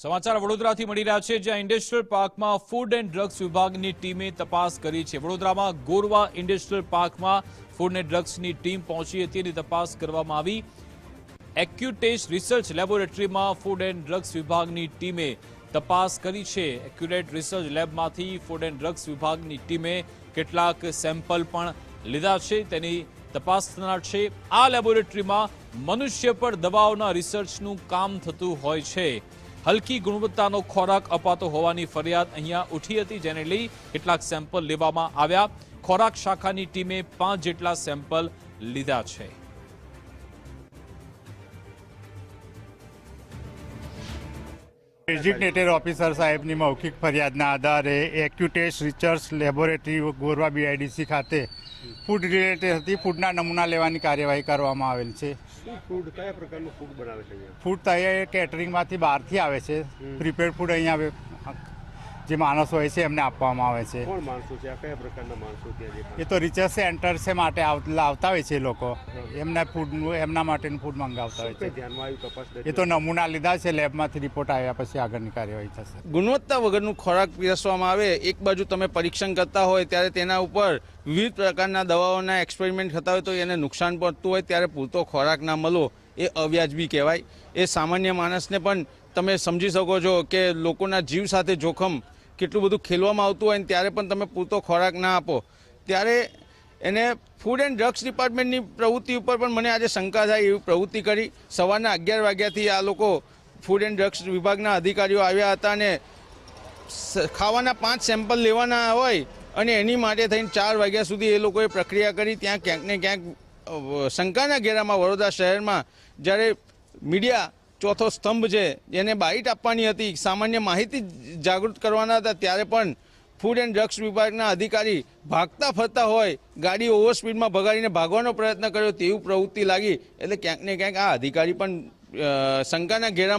સમાચાર વડોદરાથી મળી રહ્યા છે, જ્યાં ઇન્ડસ્ટ્રીયલ પાર્કમાં ફૂડ એન્ડ ડ્રગ્સ વિભાગની ટીમે તપાસ કરી છે. વડોદરામાં ગોરવા ઇન્ડસ્ટ્રીયલ પાર્કમાં ફૂડ એન્ડ ડ્રગ્સની ટીમ પહોંચી હતી અને તપાસ કરવામાં આવી. એક્યુટેશ રિસર્ચ લેબોરેટરીમાં ફૂડ એન્ડ ડ્રગ્સ વિભાગની ટીમે તપાસ કરી છે. એક્યુરેટ રિસર્ચ લેબમાંથી ફૂડ એન્ડ ડ્રગ્સ વિભાગની ટીમે કેટલાક સેમ્પલ પણ લીધા છે. તેની તપાસ થનાર છે. આ લેબોરેટરીમાં મનુષ્ય પર દવાઓના રિસર્ચનું કામ થતું હોય છે. હલકી ગુણવત્તાનો ખોરાક અપાતો હોવાની ફરિયાદ અહીંયા ઉઠી હતી, જેને લઈ કેટલાક સેમ્પલ લેવામાં આવ્યા. ખોરાક શાખાની ટીમે પાંચ જેટલા સેમ્પલ લીધા છે. ડેઝિગ્નેટેડ ઓફિસર સાહેબની મૌખિક ફરિયાદના આધારે Accutest research laboratory Gorwa BIDC ખાતે ફૂડ રિલેટેડ હતી. ફૂડના નમૂના લેવાની કાર્યવાહી કરવામાં આવેલ છે. ફૂડ કયા પ્રકારનું ફૂડ બનાવે છે ફૂડ તૈયાર કેટરિંગમાંથી બહારથી આવે છે. પ્રિપેર્ડ ફૂડ અહીંયા જે માણસો હોય છે એમને આપવામાં આવે છે. કોણ માણસો છે? આ કયા પ્રકારના માણસો ત્યાં એ તો રિચર્સ સેન્ટર છે માટે આવતા હોય છે એ લોકો. એમના ફૂડનું એમના માટેનું ફૂડ મંગાવતા હોય છે. ધ્યાનમાં આવ્યું તપાસ એ તો નમૂના લીધા છે લેબમાંથી રિપોર્ટ આવ્યા પછી આગળની કાર્યવાહી થશે. ગુણવત્તા વગરનું ખોરાક પીરસવામાં આવે એક બાજુ તમે પરીક્ષણ કરતા હોય ત્યારે તેના ઉપર વિવિધ પ્રકારના દવાઓના એક્સપેરિમેન્ટ થતા હોય તો એને નુકસાન પડતું હોય ત્યારે પૂરતો ખોરાક ના મળવો એ અવ્યાજબી કહેવાય. એ સામાન્ય માણસને પણ તમે સમજી શકો છો કે લોકોના જીવ સાથે જોખમ કેટલું બધું ખેલવામાં આવતું હોય ને ત્યારે પણ તમે પૂરતો ખોરાક ના આપો. ત્યારે એને ફૂડ એન્ડ ડ્રગ્સ ડિપાર્ટમેન્ટની પ્રવૃત્તિ ઉપર પણ મને આજે શંકા થાય એવી પ્રવૃત્તિ કરી. સવારના અગિયાર વાગ્યાથી આ લોકો ફૂડ એન્ડ ડ્રગ્સ વિભાગના અધિકારીઓ આવ્યા હતા અને ખાવાના પાંચ સેમ્પલ લેવાના હોય અને એની માટે થઈને ચાર વાગ્યા સુધી એ લોકોએ પ્રક્રિયા કરી. ત્યાં ક્યાંક ને ક્યાંક શંકાના ઘેરામાં વડોદરા શહેરમાં જ્યારે મીડિયા ચોથો સ્તંભ છે, જેને બાઇટ આપવાની હતી. સામાન્ય માહિતી જાગૃત કરવાના હતા. ત્યારે પણ ફૂડ એન્ડ ડ્રગ્સ વિભાગના અધિકારી ભાગતા ફરતા હોય ગાડી ઓવર સ્પીડમાં ભગાડીને ભાગવાનો પ્રયત્ન કર્યો. તેવું પ્રવૃત્તિ લાગી. એટલે ક્યાંક ને ક્યાંક આ અધિકારી પણ શંકાના ઘેરામાં